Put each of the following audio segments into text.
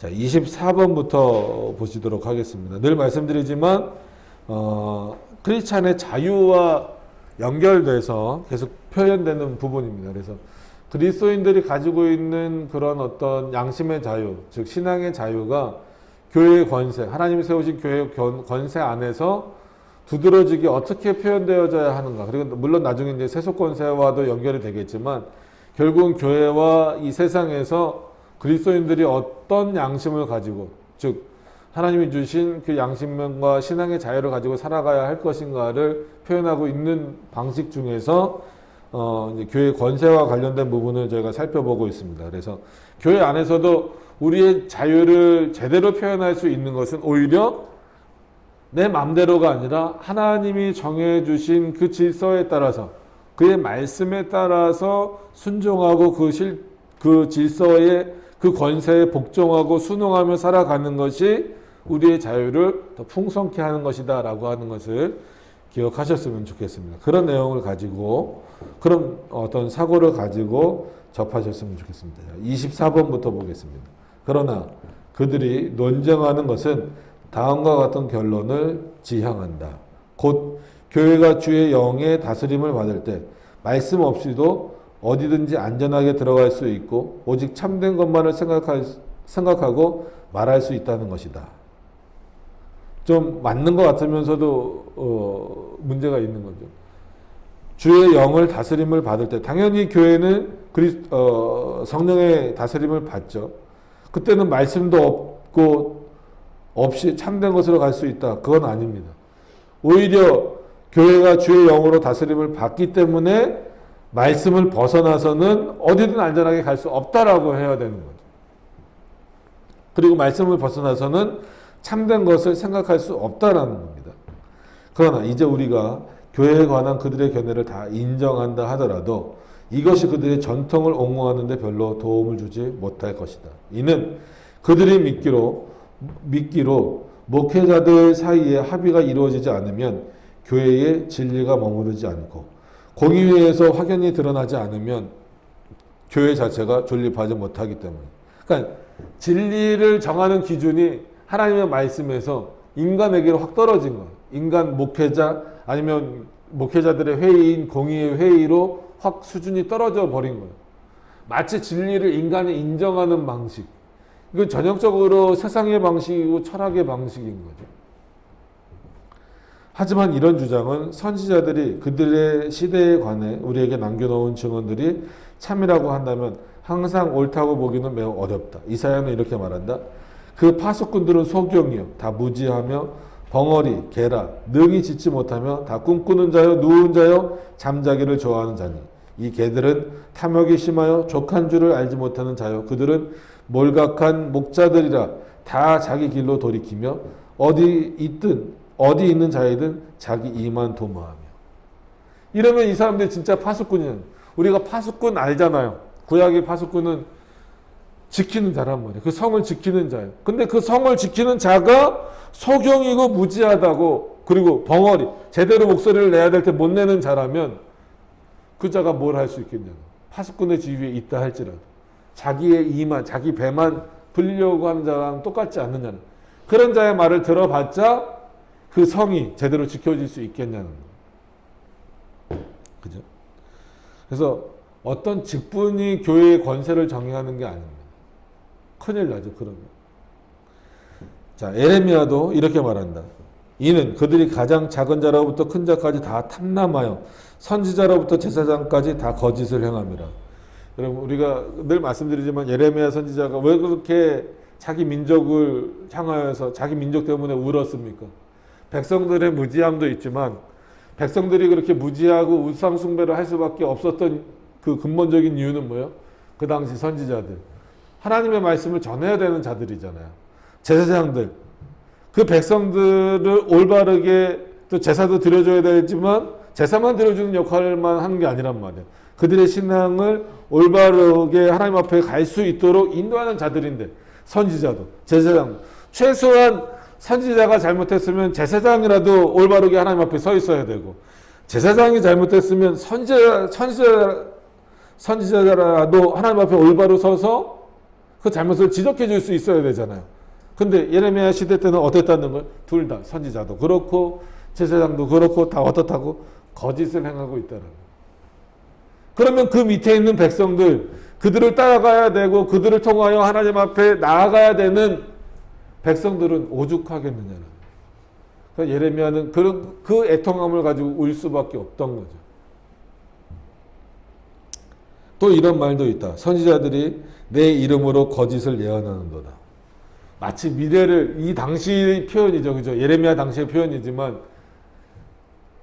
자, 24번부터 보시도록 하겠습니다. 늘 말씀드리지만 어, 크리스찬의 자유와 연결돼서 계속 표현되는 부분입니다. 그래서 그리스도인들이 가지고 있는 그런 어떤 양심의 자유, 즉 신앙의 자유가 교회의 권세, 하나님이 세우신 교회의 권- 권세 안에서 두드러지게 어떻게 표현되어져야 하는가. 그리고 물론 나중에 이제 세속 권세와도 연결이 되겠지만 결국은 교회와 이 세상에서 그리스도인들이 어떤 양심을 가지고 즉 하나님이 주신 그 양심과 신앙의 자유를 가지고 살아가야 할 것인가를 표현하고 있는 방식 중에서 어 교회 권세와 관련된 부분을 저희가 살펴보고 있습니다. 그래서 교회 안에서도 우리의 자유를 제대로 표현할 수 있는 것은 오히려 내 맘대로가 아니라 하나님이 정해주신 그 질서에 따라서 그의 말씀에 따라서 순종하고 그, 실, 그 질서에 그 권세에 복종하고 순응하며 살아가는 것이 우리의 자유를 더 풍성케 하는 것이다 라고 하는 것을 기억하셨으면 좋겠습니다. 그런 내용을 가지고 그런 어떤 사고를 가지고 접하셨으면 좋겠습니다. 24번부터 보겠습니다. 그러나 그들이 논쟁하는 것은 다음과 같은 결론을 지향한다. 곧 교회가 주의 영의 다스림을 받을 때 말씀 없이도 어디든지 안전하게 들어갈 수 있고 오직 참된 것만을 생각할, 생각하고 말할 수 있다는 것이다. 좀 맞는 것 같으면서도 어, 문제가 있는 거죠. 주의 영을 다스림을 받을 때 당연히 교회는 그리, 어, 성령의 다스림을 받죠. 그때는 말씀도 없고 없이 참된 것으로 갈 수 있다. 그건 아닙니다. 오히려 교회가 주의 영으로 다스림을 받기 때문에 말씀을 벗어나서는 어디든 안전하게 갈 수 없다라고 해야 되는 거죠. 그리고 말씀을 벗어나서는 참된 것을 생각할 수 없다라는 겁니다. 그러나 이제 우리가 교회에 관한 그들의 견해를 다 인정한다 하더라도 이것이 그들의 전통을 옹호하는데 별로 도움을 주지 못할 것이다. 이는 그들이 믿기로 믿기로 목회자들 사이에 합의가 이루어지지 않으면 교회에 진리가 머무르지 않고 공의회에서 확연히 드러나지 않으면 교회 자체가 존립하지 못하기 때문에. 그러니까 진리를 정하는 기준이 하나님의 말씀에서 인간에게로 확 떨어진 거예요. 인간 목회자 아니면 목회자들의 회의인 공의의 회의로 확 수준이 떨어져 버린 거예요. 마치 진리를 인간이 인정하는 방식. 이건 전형적으로 세상의 방식이고 철학의 방식인 거죠. 하지만 이런 주장은 선지자들이 그들의 시대에 관해 우리에게 남겨놓은 증언들이 참이라고 한다면 항상 옳다고 보기는 매우 어렵다. 이사야는 이렇게 말한다. 그 파수꾼들은 소경이요. 다 무지하며 벙어리, 게라, 능히 짓지 못하며 다 꿈꾸는 자요, 누운 자요, 잠자기를 좋아하는 자니. 이 개들은 탐욕이 심하여 족한 줄을 알지 못하는 자요. 그들은 몰각한 목자들이라 다 자기 길로 돌이키며 어디 있든 어디 있는 자이든 자기 이만 도모하며. 이러면 이 사람들 진짜 파수꾼이야. 우리가 파수꾼 알잖아요. 구약의 파수꾼은 지키는 자란 말이에요. 그 성을 지키는 자예요. 근데 그 성을 지키는 자가 소경이고 무지하다고 그리고 벙어리 제대로 목소리를 내야 될 때 못 내는 자라면 그 자가 뭘 할 수 있겠냐고. 파수꾼의 지위에 있다 할지라도 자기의 이만 자기 배만 불리려고 하는 자랑 똑같지 않느냐는 그런 자의 말을 들어봤자 그 성이 제대로 지켜질 수 있겠냐는 거예요. 그죠? 그래서 어떤 직분이 교회의 권세를 정의하는 게 아닙니다. 큰일 나죠, 그러면. 자, 에레미야도 이렇게 말한다. 이는 그들이 가장 작은 자로부터 큰 자까지 다 탐남하여 선지자로부터 제사장까지 다 거짓을 행함이라. 여러분 우리가 늘 말씀드리지만 예레미야 선지자가 왜 그렇게 자기 민족을 향하여서 자기 민족 때문에 울었습니까? 백성들의 무지함도 있지만 백성들이 그렇게 무지하고 우상 숭배를 할 수밖에 없었던 그 근본적인 이유는 뭐예요? 그 당시 선지자들 하나님의 말씀을 전해야 되는 자들이잖아요. 제사장들 그 백성들을 올바르게 또 제사도 드려줘야 되지만 제사만 드려주는 역할만 하는 게 아니란 말이에요. 그들의 신앙을 올바르게 하나님 앞에 갈 수 있도록 인도하는 자들인데 선지자도 제사장도 최소한 선지자가 잘못했으면 제사장이라도 올바르게 하나님 앞에 서 있어야 되고 제사장이 잘못했으면 선지자 선지자 선지자라도 하나님 앞에 올바로 서서 그 잘못을 지적해 줄 수 있어야 되잖아요. 근데 예레미야 시대 때는 어땠다는 걸? 둘다 선지자도 그렇고 제사장도 그렇고 다 어떻다고 거짓을 행하고 있다는 거예요. 그러면 그 밑에 있는 백성들 그들을 따라가야 되고 그들을 통하여 하나님 앞에 나아가야 되는 백성들은 오죽하겠느냐는. 그러니까 예레미야는 그, 그 애통함을 가지고 울 수밖에 없던 거죠. 또 이런 말도 있다. 선지자들이 내 이름으로 거짓을 예언하는도다. 마치 미래를 이 당시 표현이죠, 그죠? 예레미야 당시의 표현이지만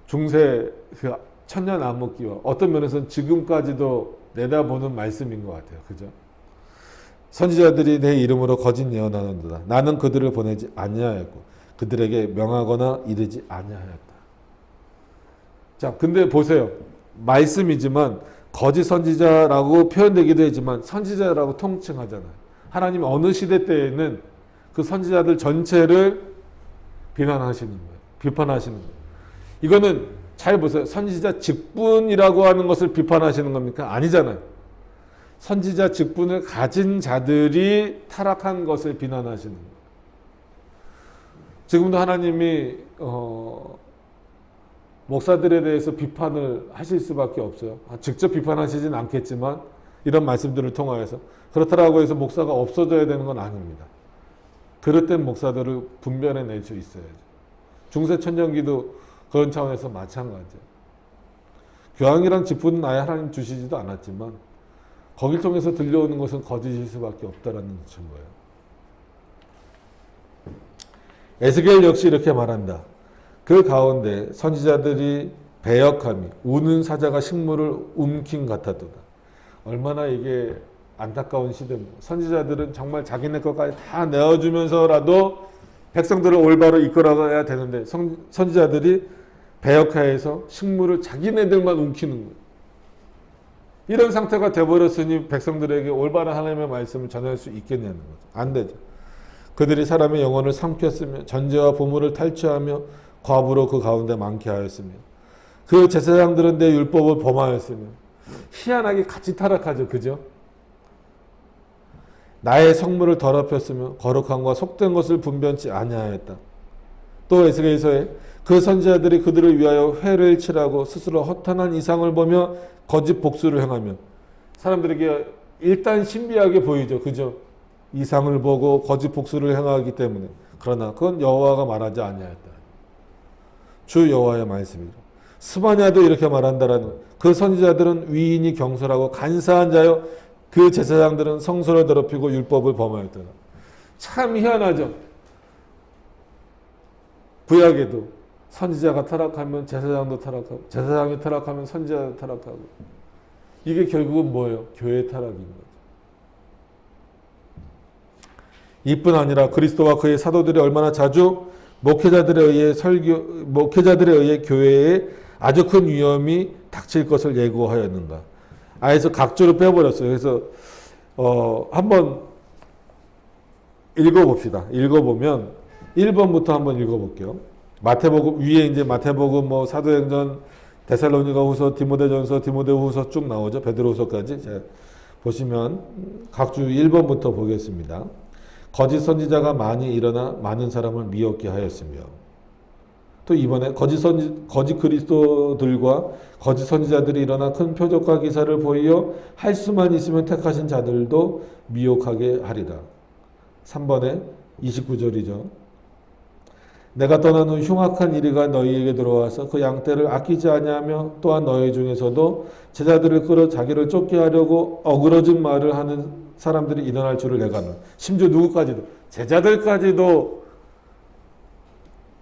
중세 그 천년 암흑기와 어떤 면에서는 지금까지도 내다보는 말씀인 것 같아요, 그죠? 선지자들이 내 이름으로 거짓 예언하는도다. 나는 그들을 보내지 아니하였고 그들에게 명하거나 이르지 아니하였다. 자, 근데 보세요. 말씀이지만 거짓 선지자라고 표현되기도 하지만 선지자라고 통칭하잖아요. 하나님 어느 시대 때에는 그 선지자들 전체를 비난하시는 거예요. 비판하시는 거예요. 이거는 잘 보세요. 선지자 직분이라고 하는 것을 비판하시는 겁니까? 아니잖아요. 선지자 직분을 가진 자들이 타락한 것을 비난하시는 거예요. 지금도 하나님이 어, 목사들에 대해서 비판을 하실 수밖에 없어요. 아, 직접 비판하시진 않겠지만 이런 말씀들을 통하여서 그렇다라고 해서 목사가 없어져야 되는 건 아닙니다. 그릇된 목사들을 분별해 낼 수 있어야죠. 중세 천년기도 그런 차원에서 마찬가지예요. 교황이란 직분은 아예 하나님 주시지도 않았지만 거길 통해서 들려오는 것은 거짓일 수밖에 없다라는 증거예요. 에스겔 역시 이렇게 말한다. 그 가운데 선지자들이 배역함이 우는 사자가 식물을 움킨 같았도다. 얼마나 이게 안타까운 시대입니다. 선지자들은 정말 자기네 것까지 다 내어주면서라도 백성들을 올바로 이끌어가야 되는데 선, 선지자들이 배역하에서 식물을 자기네들만 움키는 거예요. 이런 상태가 돼버렸으니 백성들에게 올바른 하나님의 말씀을 전할 수 있겠냐는 거죠. 안 되죠. 그들이 사람의 영혼을 삼켰으며 전제와 보물을 탈취하며 과부로 그 가운데 많게 하였으며 그 제사장들은 내 율법을 범하였으며 희한하게 같이 타락하죠. 그죠? 나의 성물을 더럽혔으며 거룩함과 속된 것을 분변치 아니하였다. 또 에스겔서에 그 선지자들이 그들을 위하여 회를 칠하고 스스로 허탄한 이상을 보며 거짓 복수를 행하며 사람들에게 일단 신비하게 보이죠. 그죠? 이상을 보고 거짓 복수를 행하기 때문에 그러나 그건 여호와가 말하지 아니하였다. 주 여호와의 말씀이죠. 스바냐도 이렇게 말한다라는 그 선지자들은 위인이 경솔하고 간사한 자요 그 제사장들은 성소를 더럽히고 율법을 범하였다. 참 희한하죠. 구약에도 선지자가 타락하면 제사장도 타락하고 제사장이 타락하면 선지자도 타락하고 이게 결국은 뭐예요? 교회 타락인 거죠. 이뿐 아니라 그리스도와 그의 사도들이 얼마나 자주 목회자들에 의해 설교 목회자들에 의해 교회에 아주 큰 위험이 닥칠 것을 예고하였는가. 아에서 각조를 빼버렸어요. 그래서 어 한번 읽어봅시다. 읽어보면 1번부터 한번 읽어볼게요. 마태복음 위에 이제 마태복음 뭐 사도행전 데살로니가 후서 디모데전서 디모데후서 쭉 나오죠. 베드로후서까지 자, 보시면 각주 1번부터 보겠습니다. 거짓 선지자가 많이 일어나 많은 사람을 미혹게 하였으며 또 이번에 거짓 선지 거짓 그리스도들과 거짓 선지자들이 일어나 큰 표적과 기사를 보이어 할 수만 있으면 택하신 자들도 미혹하게 하리라. 3번에 29절이죠. 내가 떠난 후 흉악한 이리가 너희에게 들어와서 그 양떼를 아끼지 아니하며 또한 너희 중에서도 제자들을 끌어 자기를 쫓게 하려고 어그러진 말을 하는 사람들이 일어날 줄을 내가 는 심지어 누구까지도 제자들까지도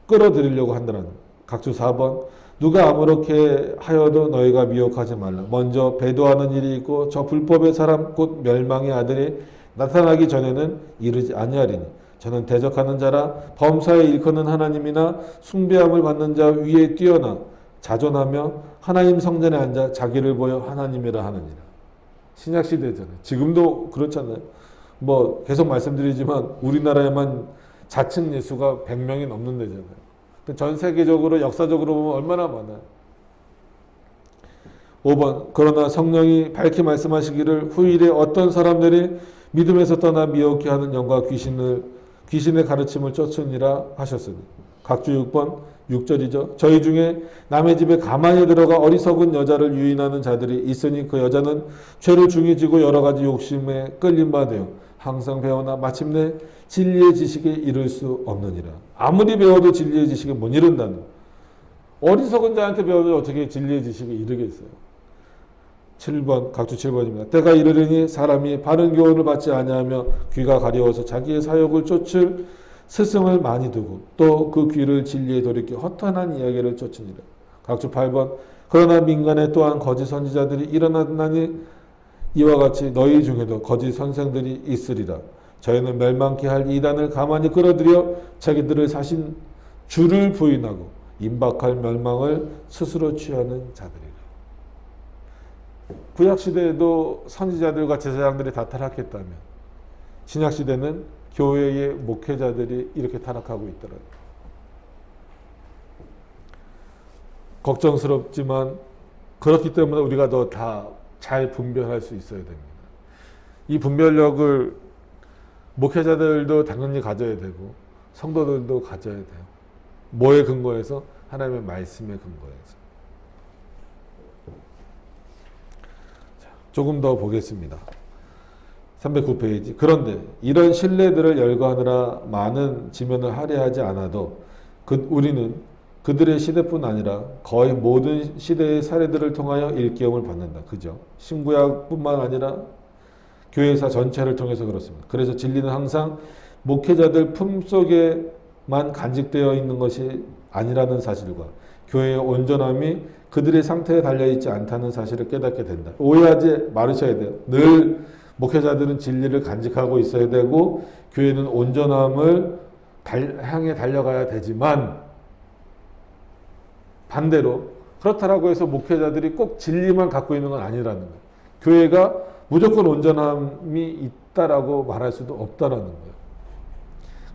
끌어들이려고 한다는 각주 4번. 누가 아무렇게 하여도 너희가 미혹하지 말라. 먼저 배도하는 일이 있고 저 불법의 사람 곧 멸망의 아들이 나타나기 전에는 이르지 아니하리니 저는 대적하는 자라 범사에 일컫는 하나님이나 숭배함을 받는 자 위에 뛰어나 자존하며 하나님 성전에 앉아 자기를 보여 하나님이라 하느니라 신약 시대잖아요. 지금도 그렇잖아요. 뭐 계속 말씀드리지만 우리나라에만 자칭 예수가 100명이 넘는 데잖아요. 전 세계적으로 역사적으로 보면 얼마나 많아요. 5번 그러나 성령이 밝히 말씀하시기를 후일에 어떤 사람들이 믿음에서 떠나 미혹해 하는 영과 귀신을 귀신의 가르침을 쫓으니라 하셨으니 각주 6번 6절이죠. 저희 중에 남의 집에 가만히 들어가 어리석은 여자를 유인하는 자들이 있으니 그 여자는 죄를 중히 지고 여러 가지 욕심에 끌린 바 되어 항상 배우나 마침내 진리의 지식에 이를 수 없느니라. 아무리 배워도 진리의 지식에 못 이른다는 어리석은 자한테 배워도 어떻게 진리의 지식에 이르겠어요. 7번 각주 7번입니다. 때가 이르르니 사람이 바른 교훈을 받지 아니하며 귀가 가려워서 자기의 사욕을 쫓을 스승을 많이 두고 또 그 귀를 진리에 돌이켜 허탄한 이야기를 쫓으니라. 각주 8번 그러나 민간에 또한 거짓 선지자들이 일어나니 이와 같이 너희 중에도 거짓 선생들이 있으리라. 저희는 멸망케 할 이단을 가만히 끌어들여 자기들을 사신 주를 부인하고 임박할 멸망을 스스로 취하는 자들이라. 구약 시대에도 선지자들과 제사장들이 다 타락했다면 신약 시대는 교회의 목회자들이 이렇게 타락하고 있더라고요. 걱정스럽지만 그렇기 때문에 우리가 더 다 잘 분별할 수 있어야 됩니다. 이 분별력을 목회자들도 당연히 가져야 되고 성도들도 가져야 돼요. 뭐에 근거해서 하나님의 말씀에 근거해서. 조금 더 보겠습니다. 309페이지. 그런데 이런 신뢰들을 열거하느라 많은 지면을 할애하지 않아도 그 우리는 그들의 시대뿐 아니라 거의 모든 시대의 사례들을 통하여 일깨움을 받는다. 그죠? 신구약뿐만 아니라 교회사 전체를 통해서 그렇습니다. 그래서 진리는 항상 목회자들 품속에만 간직되어 있는 것이 아니라는 사실과 교회의 온전함이 그들의 상태에 달려 있지 않다는 사실을 깨닫게 된다. 오해하지 말으셔야 돼요. 늘 목회자들은 진리를 간직하고 있어야 되고 교회는 온전함을 달, 향해 달려가야 되지만 반대로 그렇다라고 해서 목회자들이 꼭 진리만 갖고 있는 건 아니라는 거예요. 교회가 무조건 온전함이 있다라고 말할 수도 없다라는 거예요.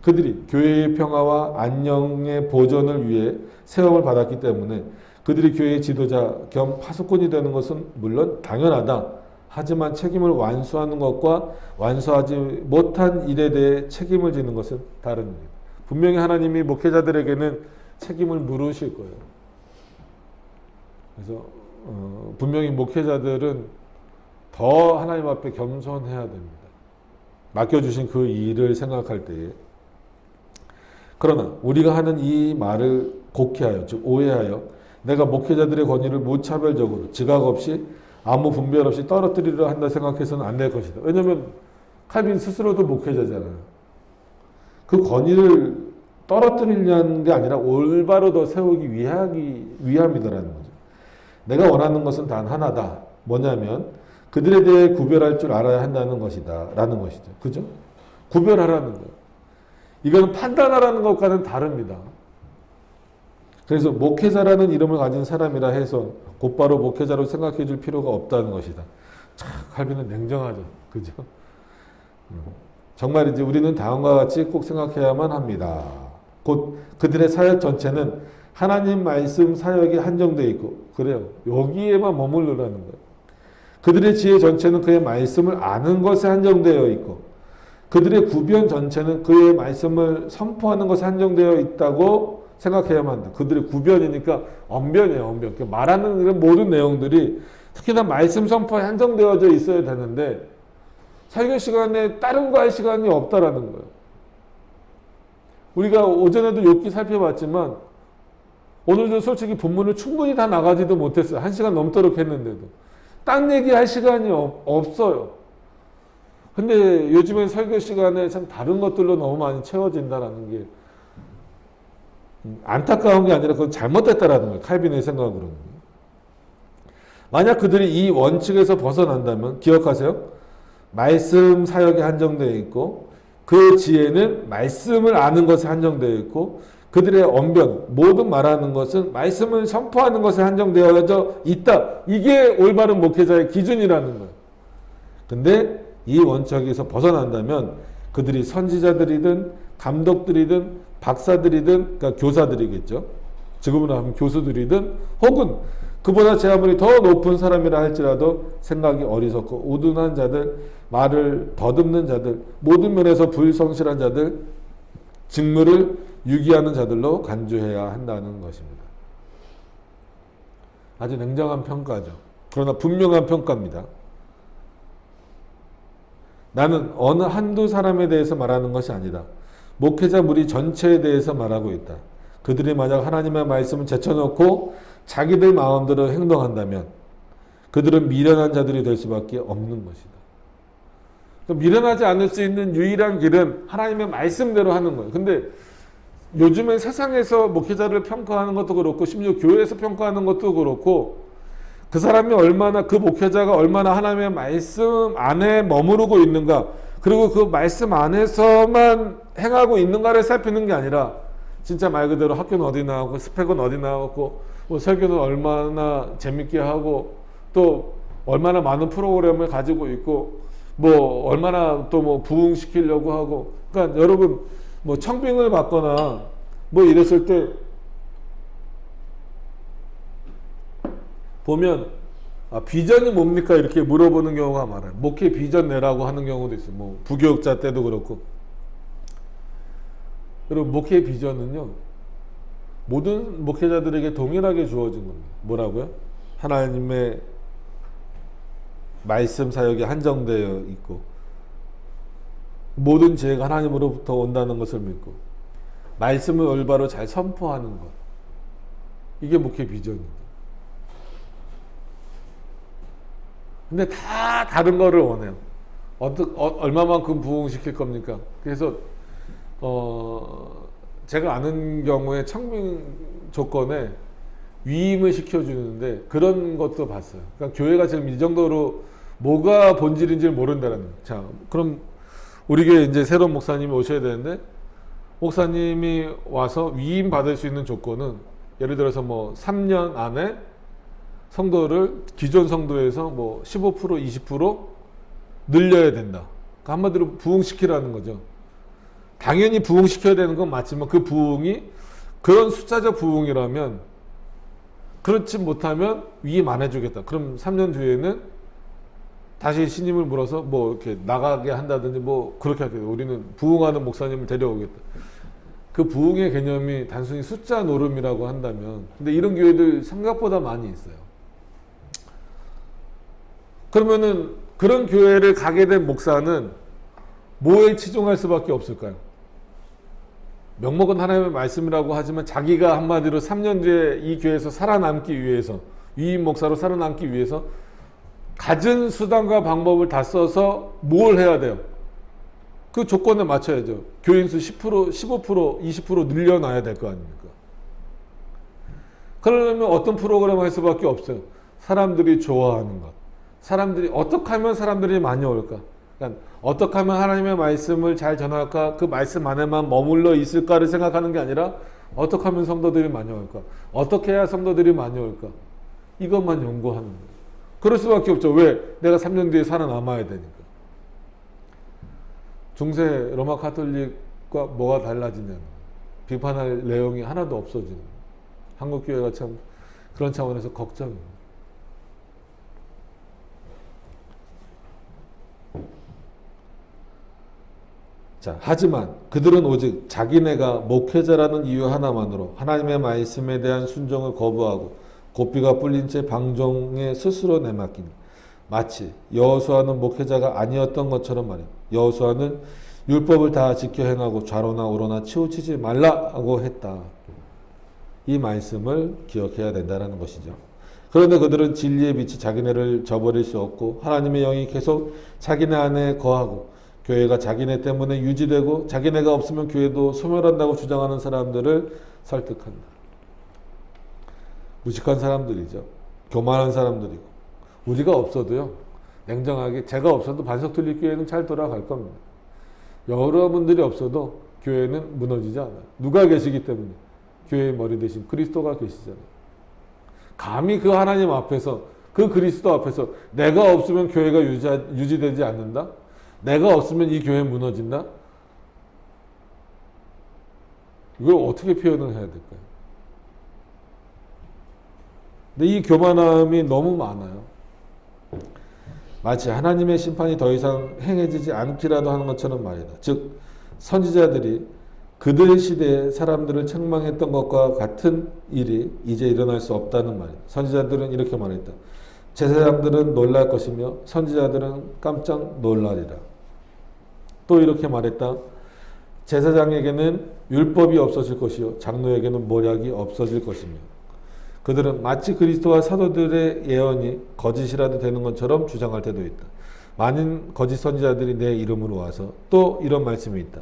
그들이 교회의 평화와 안녕의 보존을 위해 세움을 받았기 때문에 그들이 교회의 지도자 겸 파수꾼이 되는 것은 물론 당연하다. 하지만 책임을 완수하는 것과 완수하지 못한 일에 대해 책임을 지는 것은 다른 일입니다. 분명히 하나님이 목회자들에게는 책임을 물으실 거예요. 그래서 어, 분명히 목회자들은 더 하나님 앞에 겸손해야 됩니다. 맡겨주신 그 일을 생각할 때에 그러나 우리가 하는 이 말을 곡해하여 즉 오해하여 내가 목회자들의 권위를 무차별적으로 지각 없이 아무 분별 없이 떨어뜨리려 한다 생각해서는 안 될 것이다. 왜냐하면 칼빈 스스로도 목회자잖아요. 그 권위를 떨어뜨리려는 게 아니라 올바로 더 세우기 위하기 위함이다라는 거죠. 내가 원하는 것은 단 하나다. 뭐냐면 그들에 대해 구별할 줄 알아야 한다는 것이다 라는 것이죠. 그죠? 구별하라는 거예요. 이건 판단하라는 것과는 다릅니다. 그래서 목회자라는 이름을 가진 사람이라 해서 곧바로 목회자로 생각해 줄 필요가 없다는 것이다. 참, 칼빈은 냉정하죠. 그죠? 음. 정말이지 우리는 다음과 같이 꼭 생각해야만 합니다. 곧 그들의 사역 전체는 하나님 말씀 사역에 한정되어 있고 그래요. 여기에만 머무르라는 거예요. 그들의 지혜 전체는 그의 말씀을 아는 것에 한정되어 있고 그들의 구변 전체는 그의 말씀을 선포하는 것에 한정되어 있다고 생각해야만 한다. 그들의 구변이니까 언변이에요, 언변. 그러니까 말하는 그런 모든 내용들이 특히나 말씀 선포에 한정되어져 있어야 되는데 설교 시간에 다른 거 할 시간이 없다라는 거예요. 우리가 오전에도 욥기 살펴봤지만 오늘도 솔직히 본문을 충분히 다 나가지도 못했어요. 한 시간 넘도록 했는데도. 딴 얘기 할 시간이 없, 없어요. 근데 요즘엔 설교 시간에 참 다른 것들로 너무 많이 채워진다라는 게 안타까운 게 아니라 그건 잘못됐다라는 거예요. 칼빈의 생각으로는. 만약 그들이 이 원칙에서 벗어난다면 기억하세요. 말씀 사역에 한정되어 있고 그 지혜는 말씀을 아는 것에 한정되어 있고 그들의 언변 모든 말하는 것은 말씀을 선포하는 것에 한정되어져 있다. 이게 올바른 목회자의 기준이라는 거예요. 근데 이 원칙에서 벗어난다면 그들이 선지자들이든 감독들이든 박사들이든 그러니까 교사들이겠죠. 지금으로 하면 교수들이든 혹은 그보다 제 아무리 더 높은 사람이라 할지라도 생각이 어리석고 우둔한 자들, 말을 더듬는 자들, 모든 면에서 불성실한 자들, 직무를 유기하는 자들로 간주해야 한다는 것입니다. 아주 냉정한 평가죠. 그러나 분명한 평가입니다. 나는 어느 한두 사람에 대해서 말하는 것이 아니다. 목회자 무리 전체에 대해서 말하고 있다. 그들이 만약 하나님의 말씀을 제쳐놓고 자기들 마음대로 행동한다면 그들은 미련한 자들이 될 수밖에 없는 것이다. 그러니까 미련하지 않을 수 있는 유일한 길은 하나님의 말씀대로 하는 거예요. 근데 요즘엔 세상에서 목회자를 평가하는 것도 그렇고 심지어 교회에서 평가하는 것도 그렇고 그 사람이 얼마나 그 목회자가 얼마나 하나님의 말씀 안에 머무르고 있는가 그리고 그 말씀 안에서만 행하고 있는가를 살피는 게 아니라 진짜 말 그대로 학교는 어디 나오고 스펙은 어디 나오고 뭐 설교는 얼마나 재밌게 하고 또 얼마나 많은 프로그램을 가지고 있고 뭐 얼마나 또 뭐 부흥시키려고 하고. 그러니까 여러분 뭐 청빙을 받거나 뭐 이랬을 때 보면 아, 비전이 뭡니까 이렇게 물어보는 경우가 많아요. 목회 비전 내라고 하는 경우도 있어요. 뭐 부교육자 때도 그렇고. 그리고 목회 비전은요 모든 목회자들에게 동일하게 주어진 겁니다. 뭐라고요? 하나님의 말씀 사역이 한정되어 있고 모든 지혜가 하나님으로부터 온다는 것을 믿고 말씀을 올바로 잘 선포하는 것 이게 목회 비전입니다. 근데 다 다른 거를 원해요. 어떻 어, 얼마만큼 부흥시킬 겁니까? 그래서 어 제가 아는 경우에 청빙 조건에 위임을 시켜주는데 그런 것도 봤어요. 그러니까 교회가 지금 이 정도로 뭐가 본질인지를 모른다는. 자, 그럼 우리 교회 이제 새로운 목사님이 오셔야 되는데 목사님이 와서 위임 받을 수 있는 조건은 예를 들어서 뭐 3년 안에 성도를 기존 성도에서 뭐 15% 20% 늘려야 된다. 그러니까 한마디로 부흥시키라는 거죠. 당연히 부흥시켜야 되는 건 맞지만 그 부흥이 그런 숫자적 부흥이라면 그렇지 못하면 위임 안 해주겠다. 그럼 3년 뒤에는 다시 신임을 물어서 뭐 이렇게 나가게 한다든지 뭐 그렇게 하겠다. 우리는 부흥하는 목사님을 데려오겠다. 그 부흥의 개념이 단순히 숫자 노름이라고 한다면 근데 이런 교회들 생각보다 많이 있어요. 그러면은 그런 교회를 가게 된 목사는 뭐에 치중할 수밖에 없을까요? 명목은 하나님의 말씀이라고 하지만 자기가 한마디로 3년 뒤에 이 교회에서 살아남기 위해서 위임 목사로 살아남기 위해서 가진 수단과 방법을 다 써서 뭘 해야 돼요? 그 조건에 맞춰야죠. 교인 수 10%, 15%, 20% 늘려놔야 될 거 아닙니까? 그러려면 어떤 프로그램을 할 수밖에 없어요. 사람들이 좋아하는 것. 사람들이 어떻게 하면 사람들이 많이 올까? 그러니까 어떻게 하면 하나님의 말씀을 잘 전할까? 그 말씀 안에만 머물러 있을까를 생각하는 게 아니라 어떻게 하면 성도들이 많이 올까? 어떻게 해야 성도들이 많이 올까? 이것만 연구하는 거예요. 그럴 수밖에 없죠. 왜? 내가 3년 뒤에 살아남아야 되니까. 중세 로마 카톨릭과 뭐가 달라지냐는 비판할 내용이 하나도 없어지는 한국 교회가 참 그런 차원에서 걱정입니다. 자, 하지만 그들은 오직 자기네가 목회자라는 이유 하나만으로 하나님의 말씀에 대한 순종을 거부하고 고삐가 뿔린 채 방종에 스스로 내맡긴 마치 여호수아는 목회자가 아니었던 것처럼 말이야. 여호수아는 율법을 다 지켜 행하고 좌로나 우로나 치우치지 말라고 했다. 이 말씀을 기억해야 된다는 것이죠. 그런데 그들은 진리의 빛이 자기네를 저버릴 수 없고 하나님의 영이 계속 자기네 안에 거하고 교회가 자기네 때문에 유지되고 자기네가 없으면 교회도 소멸한다고 주장하는 사람들을 설득한다. 무식한 사람들이죠. 교만한 사람들이고 우리가 없어도요. 냉정하게 제가 없어도 반석 tul릴 교회는 잘 돌아갈 겁니다. 여러분들이 없어도 교회는 무너지지 않아요. 누가 계시기 때문에 교회의 머리 대신 그리스도가 계시잖아요. 감히 그 하나님 앞에서 그 그리스도 앞에서 내가 없으면 교회가 유지, 유지되지 않는다? 내가 없으면 이 교회 무너진다? 이걸 어떻게 표현을 해야 될까요? 근데 이 교만함이 너무 많아요. 마치 하나님의 심판이 더 이상 행해지지 않기라도 하는 것처럼 말이다. 즉 선지자들이 그들 시대에 사람들을 책망했던 것과 같은 일이 이제 일어날 수 없다는 말이다. 선지자들은 이렇게 말했다. 제사장들은 놀랄 것이며 선지자들은 깜짝 놀라리라. 또 이렇게 말했다. 제사장에게는 율법이 없어질 것이요 장로에게는 모략이 없어질 것이며 그들은 마치 그리스도와 사도들의 예언이 거짓이라도 되는 것처럼 주장할 때도 있다. 많은 거짓 선지자들이 내 이름으로 와서 또 이런 말씀이 있다.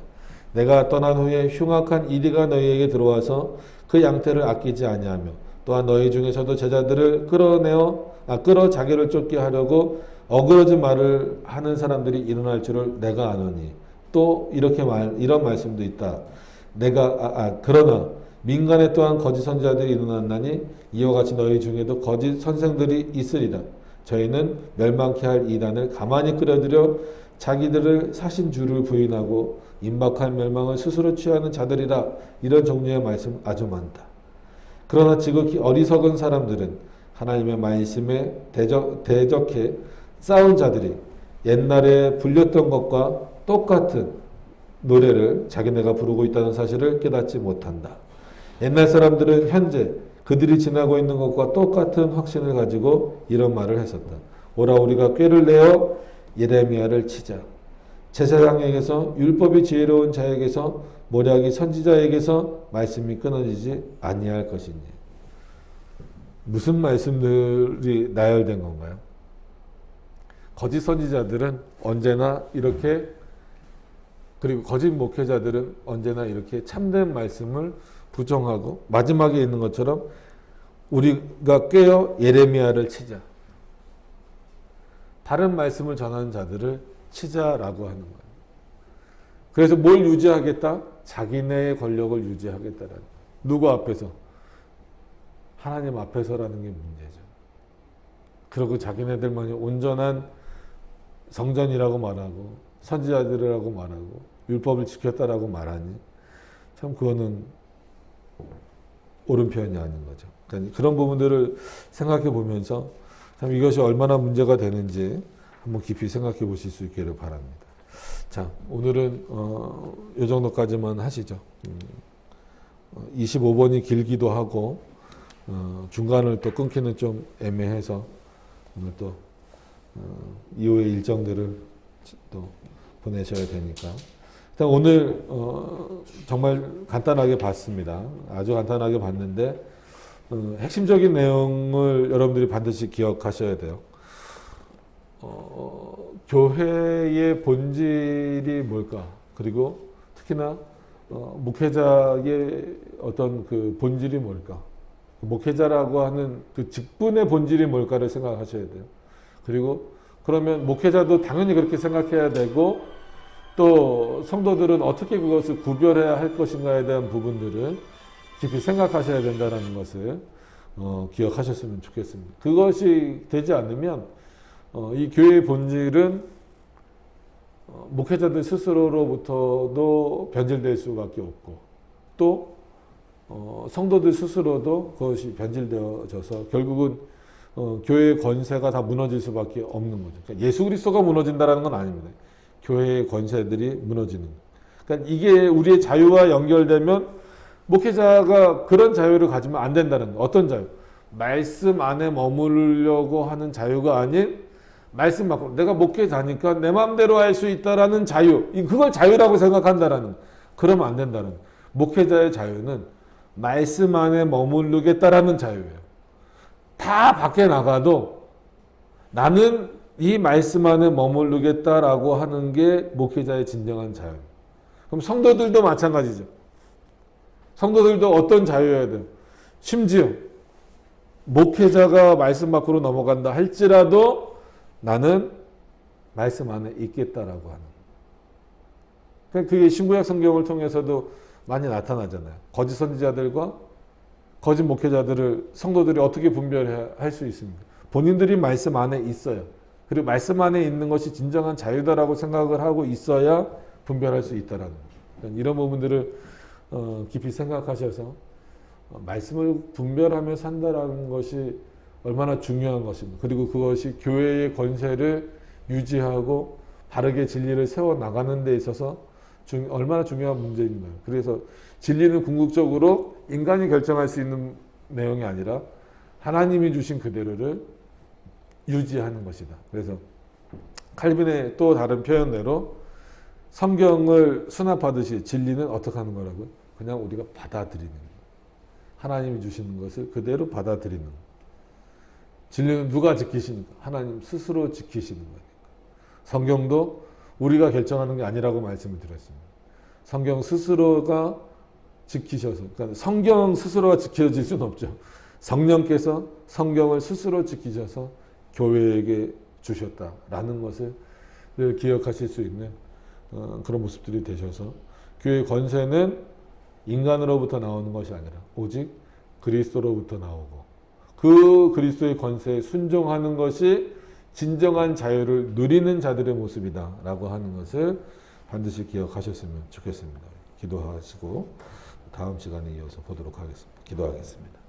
내가 떠난 후에 흉악한 이리가 너희에게 들어와서 그 양태를 아끼지 아니하며 또한 너희 중에서도 제자들을 끌어내어 아, 끌어 자기를 쫓게 하려고 어그러진 말을 하는 사람들이 일어날 줄을 내가 아노니 또 이렇게 말 이런 말씀도 있다. 내가 아, 아, 그러나 민간에 또한 거짓 선지자들이 일어났나니 이와 같이 너희 중에도 거짓 선생들이 있으리라. 저희는 멸망케 할 이단을 가만히 끌어들여 자기들을 사신 주를 부인하고 임박한 멸망을 스스로 취하는 자들이라 이런 종류의 말씀 아주 많다. 그러나 지극히 어리석은 사람들은 하나님의 말씀에 대적, 대적해 싸운 자들이 옛날에 불렸던 것과 똑같은 노래를 자기네가 부르고 있다는 사실을 깨닫지 못한다. 옛날 사람들은 현재 그들이 지나고 있는 것과 똑같은 확신을 가지고 이런 말을 했었다. 오라 우리가 꾀를 내어 예레미야를 치자. 제사장에게서 율법이 지혜로운 자에게서 모략이 선지자에게서 말씀이 끊어지지 아니할 것이니. 무슨 말씀들이 나열된 건가요? 거짓 선지자들은 언제나 이렇게 그리고 거짓 목회자들은 언제나 이렇게 참된 말씀을 부정하고 마지막에 있는 것처럼 우리가 꿰어 예레미야를 치자. 다른 말씀을 전하는 자들을 치자라고 하는 거예요. 그래서 뭘 유지하겠다? 자기네의 권력을 유지하겠다라는. 누구 앞에서? 하나님 앞에서라는 게 문제죠. 그리고 자기네들만이 온전한 성전이라고 말하고 선지자들이라고 말하고 율법을 지켰다라고 말하니 참 그거는 옳은 표현이 아닌 거죠. 그러니까 그런 부분들을 생각해 보면서 참 이것이 얼마나 문제가 되는지 한번 깊이 생각해 보실 수 있기를 바랍니다. 자, 오늘은 어, 이 정도까지만 하시죠. 음, 어, 25번이 길기도 하고 어, 중간을 또 끊기는 좀 애매해서 오늘 또 어, 이후의 일정들을 또 보내셔야 되니까 일단 오늘 어, 정말 간단하게 봤습니다. 아주 간단하게 봤는데 어, 핵심적인 내용을 여러분들이 반드시 기억하셔야 돼요. 어, 교회의 본질이 뭘까? 그리고 특히나 어, 목회자의 어떤 그 본질이 뭘까? 목회자라고 하는 그 직분의 본질이 뭘까를 생각하셔야 돼요. 그리고 그러면 목회자도 당연히 그렇게 생각해야 되고 또 성도들은 어떻게 그것을 구별해야 할 것인가에 대한 부분들을 깊이 생각하셔야 된다는 것을 어, 기억하셨으면 좋겠습니다. 그것이 되지 않으면 어, 이 교회의 본질은 어, 목회자들 스스로로부터도 변질될 수밖에 없고 또 어, 성도들 스스로도 그것이 변질되어져서 결국은 어, 교회의 권세가 다 무너질 수밖에 없는 거죠. 그러니까 예수 그리스도가 무너진다라는 건 아닙니다. 교회의 권세들이 무너지는. 그러니까 이게 우리의 자유와 연결되면 목회자가 그런 자유를 가지면 안 된다는 거. 어떤 자유? 말씀 안에 머무르려고 하는 자유가 아닌 말씀 밖으로 내가 목회자니까 내 마음대로 할 수 있다라는 자유. 이- 그걸 자유라고 생각한다라는 거. 그러면 안 된다는 거. 목회자의 자유는 말씀 안에 머무르겠다라는 자유예요. 다 밖에 나가도 나는 이 말씀 안에 머무르겠다라고 하는 게 목회자의 진정한 자유. 그럼 성도들도 마찬가지죠. 성도들도 어떤 자유여야 돼요? 심지어 목회자가 말씀 밖으로 넘어간다 할지라도 나는 말씀 안에 있겠다라고 하는. 그러니까 그게 신구약 성경을 통해서도 많이 나타나잖아요. 거짓 선지자들과 거짓 목회자들을 성도들이 어떻게 분별할 수 있습니까? 본인들이 말씀 안에 있어요. 그리고 말씀 안에 있는 것이 진정한 자유다라고 생각을 하고 있어야 분별할 수 있다라는. 그러니까 이런 부분들을 어, 깊이 생각하셔서 어, 말씀을 분별하며 산다라는 것이 얼마나 중요한 것인가. 그리고 그것이 교회의 권세를 유지하고 바르게 진리를 세워 나가는 데 있어서 중- 얼마나 중요한 문제인가. 그래서 진리는 궁극적으로 인간이 결정할 수 있는 내용이 아니라 하나님이 주신 그대로를 유지하는 것이다. 그래서 칼빈의 또 다른 표현대로 성경을 수납하듯이 진리는 어떻게 하는 거라고요? 그냥 우리가 받아들이는 거. 하나님이 주시는 것을 그대로 받아들이는 거. 진리는 누가 지키십니까? 하나님 스스로 지키시는 거니까. 성경도 우리가 결정하는 게 아니라고 말씀을 드렸습니다. 성경 스스로가 지키셔서, 그러니까 성경 스스로가 지켜질 수는 없죠. 성령께서 성경을 스스로 지키셔서 교회에게 주셨다라는 것을 늘 기억하실 수 있는 어, 그런 모습들이 되셔서 교회 권세는 인간으로부터 나오는 것이 아니라 오직 그리스도로부터 나오고 그 그리스도의 권세에 순종하는 것이 진정한 자유를 누리는 자들의 모습이다라고 하는 것을 반드시 기억하셨으면 좋겠습니다. 기도하시고 다음 시간에 이어서 보도록 하겠습니다. 기도하겠습니다.